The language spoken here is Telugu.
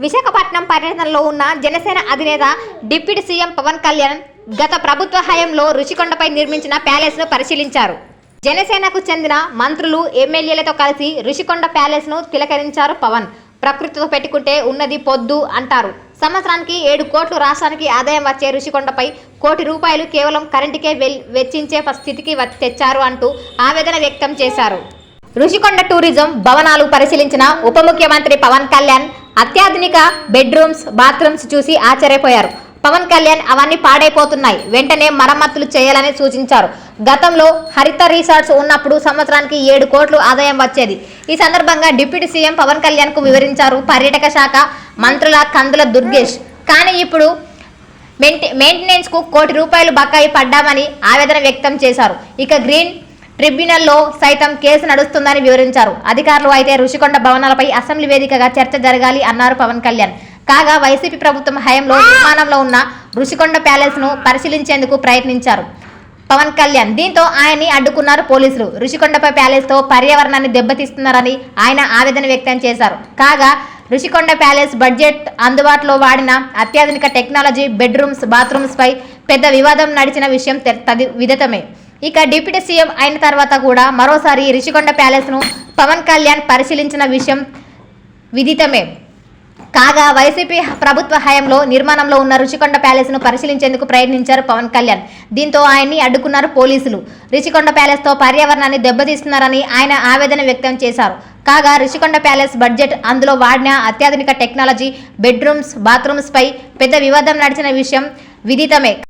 విశాఖపట్నం పర్యటనలో ఉన్న జనసేన అధినేత డిప్యూటీ సీఎం పవన్ కళ్యాణ్ గత ప్రభుత్వ హయాంలో రుషికొండపై నిర్మించిన ప్యాలెస్ను పరిశీలించారు. జనసేనకు చెందిన మంత్రులు ఎమ్మెల్యేలతో కలిసి రుషికొండ ప్యాలెస్ను తిలకరించారు పవన్. ప్రకృతితో పెట్టుకుంటే ఉన్నది పొద్దు అంటారు. సంవత్సరానికి ఏడు కోట్లు రాష్ట్రానికి ఆదాయం వచ్చే రుషికొండపై కోటి రూపాయలు కేవలం కరెంటుకే వెల్- వెచ్చించే స్థితికి తెచ్చారు అంటూ ఆవేదన వ్యక్తం చేశారు. రుషికొండ టూరిజం భవనాలు పరిశీలించిన ఉప ముఖ్యమంత్రి పవన్ కళ్యాణ్ అత్యాధునిక బెడ్రూమ్స్ బాత్రూమ్స్ చూసి ఆశ్చర్యపోయారు. పవన్ కళ్యాణ్ అవన్నీ పాడైపోతున్నాయి. వెంటనే మరమ్మతులు చేయాలని సూచించారు. గతంలో హరిత రిసార్ట్స్ ఉన్నప్పుడు సంవత్సరానికి ఏడు కోట్లు ఆదాయం వచ్చేది. ఈ సందర్భంగా డిప్యూటీ సీఎం పవన్ కళ్యాణ్కు వివరించారు పర్యాటక శాఖ మంత్రుల కందుల దుర్గేష్. కానీ ఇప్పుడు మెయింటె మెయింటెనెన్స్కు కోటి రూపాయలు బకాయి పడ్డామని ఆవేదన వ్యక్తం చేశారు. ఇక గ్రీన్ ట్రిబ్యునల్లో సైతం కేసు నడుస్తుందని వివరించారు. అధికారులు అయితే రుషికొండ భవనాలపై అసెంబ్లీ వేదికగా చర్చ జరగాలి అన్నారు పవన్ కళ్యాణ్. కాగా వైసీపీ ప్రభుత్వం హయాంలో నిర్మాణంలో ఉన్న రుషికొండ ప్యాలెస్ను పరిశీలించేందుకు ప్రయత్నించారు. పవన్ కళ్యాణ్ దీంతో ఆయన్ని అడ్డుకున్నారు పోలీసులు. రుషికొండపై ప్యాలెస్తో పర్యావరణాన్ని దెబ్బతీస్తున్నారని ఆయన ఆవేదన వ్యక్తం చేశారు. కాగా రుషికొండ ప్యాలెస్ బడ్జెట్ అందుబాటులో వాడిన అత్యాధునిక టెక్నాలజీ బెడ్రూమ్స్ బాత్రూమ్స్ పై పెద్ద వివాదం నడిచిన విషయం తది విదితమే. ఇక డిప్యూటీ సీఎం అయిన తర్వాత కూడా మరోసారి రిషికొండ ప్యాలెస్ను పవన్ కళ్యాణ్ పరిశీలించిన విషయం విదితమే. కాగా వైసీపీ ప్రభుత్వ హయాంలో నిర్మాణంలో ఉన్న రుచికొండ ప్యాలెస్ను పరిశీలించేందుకు ప్రయత్నించారు పవన్ కళ్యాణ్. దీంతో ఆయన్ని అడ్డుకున్నారు పోలీసులు. రిషికొండ ప్యాలెస్తో పర్యావరణాన్ని దెబ్బతీస్తున్నారని ఆయన ఆవేదన వ్యక్తం చేశారు. కాగా రిషికొండ ప్యాలెస్ బడ్జెట్ అందులో వాడిన అత్యాధునిక టెక్నాలజీ బెడ్రూమ్స్ బాత్రూమ్స్పై పెద్ద వివాదం నడిచిన విషయం విదితమే.